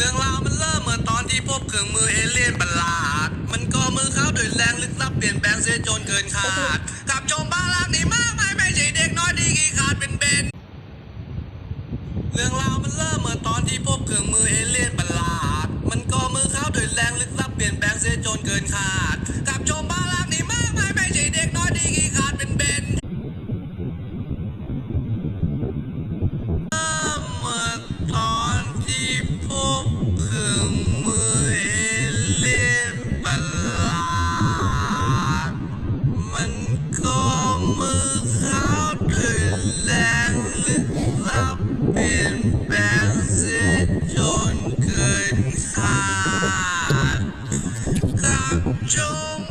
รื่องราวมันเริ่มเมื่อตอนที่พบเครื่องมือเอเลี่ยนประหลาด มันก็มือเขาด้วยแรงลึกลับเปลี่ยนแปลงเสียจนเกินคาดขับชมบ้านลักนี่มากมายไม่ใช่เด็กน้อยที่ขี้ขาดเป็นเบนเรื่องราวมันเริ่มเมื่อตอนที่พบเครื่องมือเอเลี่ยนประหลาด มันก็มือเขาด้วยแรงลึกลับเปลี่ยนแปลงเสียจนเกินคาดขับ Joe!